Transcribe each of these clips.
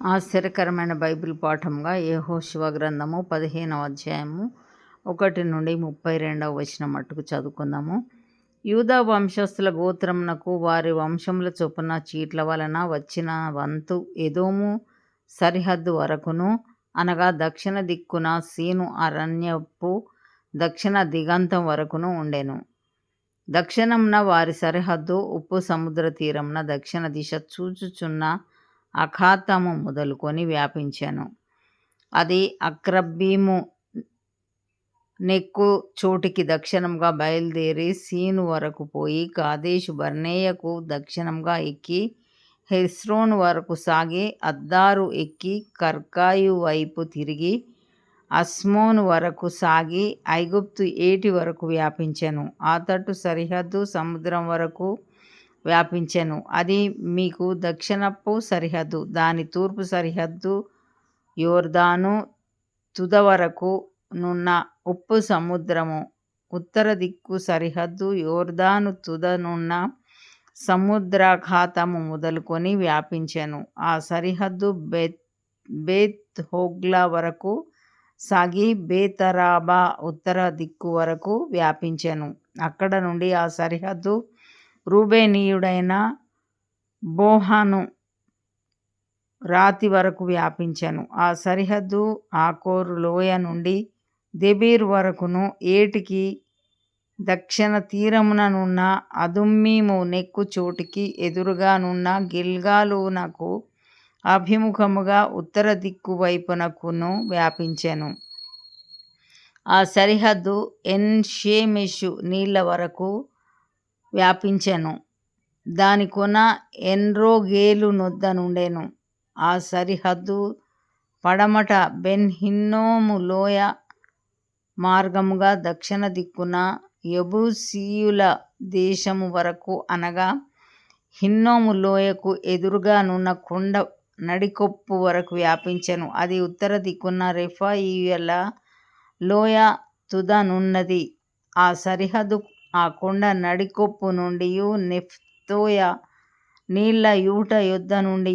ఆశ్చర్యకరమైన బైబిల్ పాఠంగా యెహోషువ గ్రంథము పదిహేనవ అధ్యాయము ఒకటి నుండి ముప్పై రెండవ వచనం మట్టుకు చదువుకుందాము. యూదా వంశస్థుల గోత్రమునకు వారి వంశముల చొప్పున చీట్ల వలన వచ్చిన వంతు ఎదోము సరిహద్దు వరకును అనగా దక్షిణ దిక్కున సీను అరణ్యపు దక్షిణ దిగంతం వరకును ఉండెను. దక్షిణంన వారి సరిహద్దు ఉప్పు సముద్ర తీరంన దక్షిణ దిశ చూచుచున్న అఖాతము మొదలుకొని వ్యాపించాను. అది అక్రబ్బీము నెక్కు చోటికి దక్షిణంగా బయలుదేరి సీను వరకు పోయి కాదేశు బర్నేయకు దక్షిణంగా ఎక్కి హెస్రోన్ వరకు సాగి అద్దారు ఎక్కి కర్కాయు వైపు తిరిగి అస్మోన్ వరకు సాగి ఐగుప్తు ఏటి వరకు వ్యాపించెను. ఆ తట్టు సరిహద్దు సముద్రం వరకు వ్యాపించెను. అది మీకు దక్షిణపు సరిహద్దు దాని తూర్పు సరిహద్దు యోర్దాను తుద వరకు నున్న ఉప్పు సముద్రము. ఉత్తర దిక్కు సరిహద్దు యోర్దాను తుద నున్న మొదలుకొని వ్యాపించెను. ఆ సరిహద్దు బెత్ బేత్ హోగ్లా వరకు సాగి బేతరాబా ఉత్తర దిక్కు వరకు వ్యాపించెను. అక్కడ నుండి ఆ సరిహద్దు రూబేనీయుడైన బోహాను రాతి వరకు వ్యాపించెను. ఆ సరిహద్దు ఆకోరు లోయ నుండి దెబీర్ వరకును ఏటికి దక్షిణ తీరముననున్న అదుమ్మీము నెక్కు చోటికి ఎదురుగానున్న గిల్గాలునకు అభిముఖముగా ఉత్తర దిక్కు వైపునకును వ్యాపించెను. ఆ సరిహద్దు ఎన్షేమిషు నీళ్ళ నీళ్ళ వరకు వ్యాపించెను. దాని కొన ఎన్రోగేలు నొద్ద నుండెను ఆ సరిహద్దు పడమట బెన్ హిన్నోము లోయ మార్గముగా దక్షిణ దిక్కున యెబూసీయుల దేశము వరకు అనగా హిన్నోము లోయకు ఎదురుగా నున్న కొండ నడికొప్పు వరకు వ్యాపించెను. అది ఉత్తర దిక్కున రెఫాయీయుల లోయ తుదనున్నది. ఆ సరిహద్దు ఆ కొండ నడికొప్పు నుండి నెఫ్తోయ నీళ్ళ యూట యొద్ద నుండి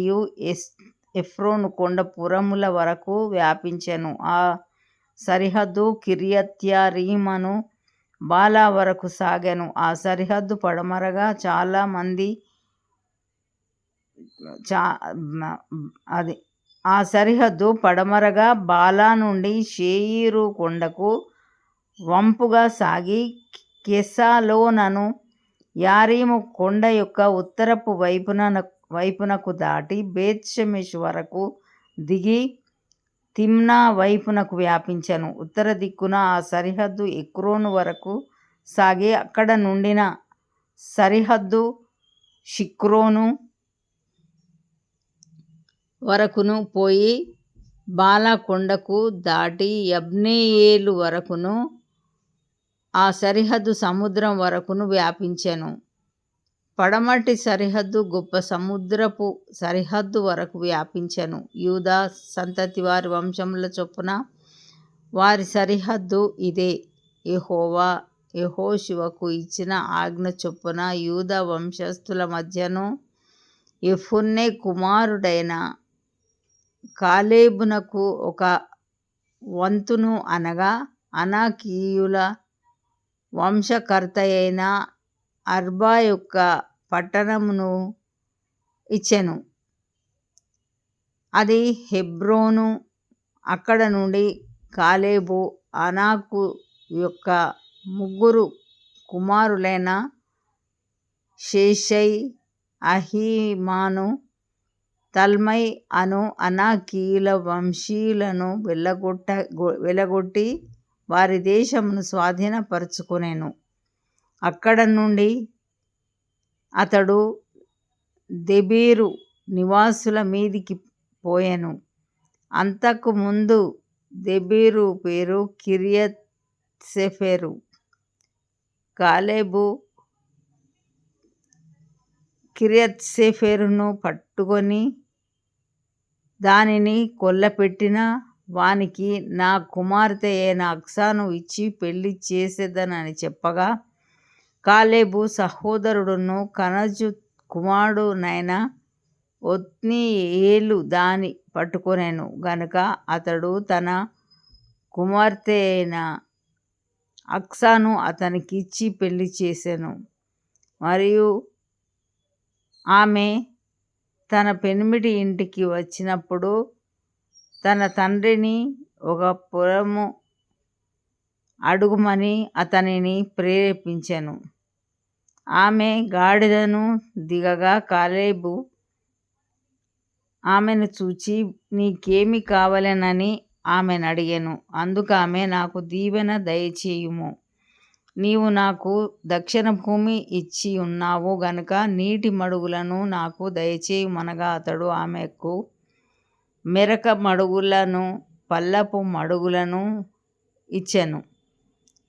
ఎస్ ఎఫ్రోను కొండ పురముల వరకు వ్యాపించెను. ఆ సరిహద్దు కిరియత్యారీమను బాలా వరకు సాగాను. ఆ సరిహద్దు పడమరగా చాలా మంది చా అది ఆ సరిహద్దు పడమరగా బాలా నుండి షేయిరు కొండకు వంపుగా సాగి కెసాలోనను యారీము కొండ యొక్క ఉత్తరపు వైపున వైపునకు దాటి బేత్షెమెషు వరకు దిగి తిమ్నా వైపునకు వ్యాపించెను. ఉత్తర దిక్కున ఆ సరిహద్దు ఎక్రోను వరకు సాగి అక్కడ నుండిన సరిహద్దు షిక్రోను వరకును పోయి బాలా కొండకు దాటి యబ్నేయేలు వరకును ఆ సరిహద్దు సముద్రం వరకును వ్యాపించెను. పడమటి సరిహద్దు గొప్ప సముద్రపు సరిహద్దు వరకు వ్యాపించెను. యూదా సంతతి వారి వంశముల చొప్పున వారి సరిహద్దు ఇదే. యెహోవా శివకు ఇచ్చిన ఆజ్ఞ చొప్పున యూదా వంశస్థుల మధ్యను యెఫున్నె కుమారుడైన కాలేబునకు ఒక వంతును అనగా అనాకీయుల వంశకర్తయైన అర్బా యొక్క పట్టణమును ఇచ్చెను. అది హెబ్రోను అక్కడ నుండి కాలేబు అనాకు యొక్క ముగ్గురు కుమారులైన షేషై అహీమాను తల్మై అను అనాకీల వంశీయులను వెళ్ళగొట్ట వెళ్ళగొట్టి వారి దేశమును స్వాధీనపరుచుకునేను. అక్కడ నుండి అతడు దెబీరు నివాసుల మీదికి పోయాను. అంతకు ముందు దెబీరు పేరు కిరియత్ సెఫేరు కాలేబు కిర్యత్సెఫెరును పట్టుకొని దానిని కొల్లపెట్టిన వానికి నా కుమార్తె అయిన అక్సాను ఇచ్చి పెళ్ళి చేసేదనని చెప్పగా కాలేబు సహోదరుడును కనజు కుమారుడునైన ఒత్నీయేలు దాని పట్టుకొనెను. గనుక అతడు తన కుమార్తె అయిన అక్సాను అతనికిచ్చి పెళ్ళి చేశాను మరియు ఆమె తన పెనిమిటి ఇంటికి వచ్చినప్పుడు తన తండ్రిని ఒక పొలము అడుగుమని అతనిని ప్రేరేపించెను. ఆమె గాడిదను దిగగా కాలేబు ఆమెను చూచి నీకేమి కావలెనని ఆమెనడిగెను. అందుకామె నాకు దీవెన దయచేయుము. నీవు నాకు దక్షిణ భూమి ఇచ్చి ఉన్నావు గనుక నీటి మడుగులను నాకు దయచేయమనగా అతడు ఆమెకు మెరక మడుగులను పల్లపు మడుగులను ఇచ్చెను.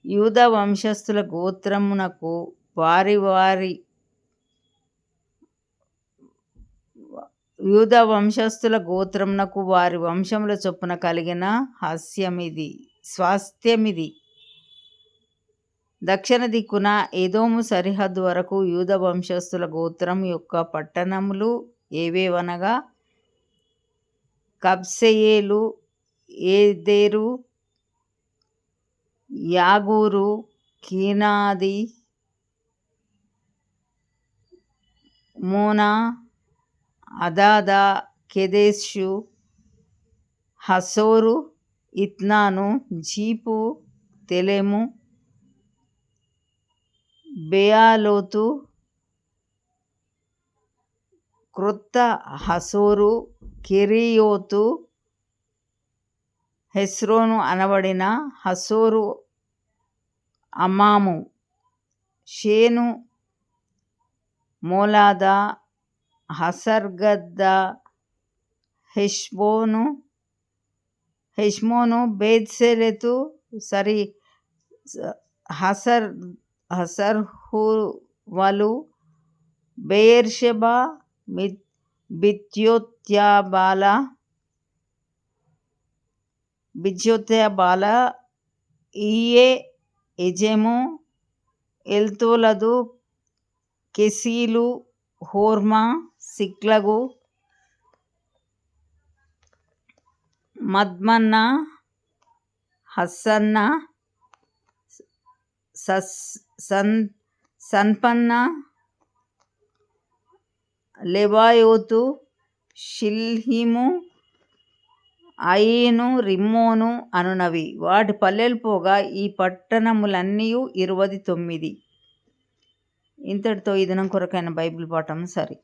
యూద వంశస్థుల గోత్రమునకు వారి వారి యూద వంశస్థుల గోత్రమునకు వారి వంశముల చొప్పున కలిగిన హాస్యమిది స్వాస్థ్యమిది. దక్షిణ దిక్కున ఏదోము సరిహద్దు వరకు యూద వంశస్థుల గోత్రం యొక్క పట్టణములు ఏవేవనగా ಕಬ್ಸೆಯೇಲು ಏದೇರು ಯಾಗೂರು ಕೀನಾದಿ ಮೋನ ಅದಾದ ಕೆದೇಶು ಹಸೋರು ಇತ್ನಾನು ಜೀಪು ತೆಲೆಮು ಬೆಯಾಲೋತು ಕೃತ ಹಸೂರು, ಕಿರಿಯೋತು, ಹೆಸ್ರೋನು ಅನವಡಿನ ಹಸೂರು ಅಮಾಮು, ಶೇನು ಮೋಲಾದ ಹಸರ್ಗದ್ದ ಹೆಷ್ಬೋನು, ಹೆಷ್ಮೋನು ಬೇದ್ಸೆರೆತು ಸರಿ ಹಸರ್, ಹಸರ್ಹುವಲು ಬೇರ್ಷಬಾ బెయేర్షెబా బిత్యోత్యాబాల బిత్యోత్యాబాల Iim Ezem Eltolad Chesil Hormah Ziklag Madmannah హస్సన్న సన్ సన్పన్న లెబాయోతు షిల్హిము అయీను రిమ్మోను అనునవి. వాటి పల్లెలు పోగా ఈ పట్టణములన్నీయు ఇరవై తొమ్మిది. ఇంతటితో ఈ దినం కొరకైన బైబిల్ పాఠం సరి.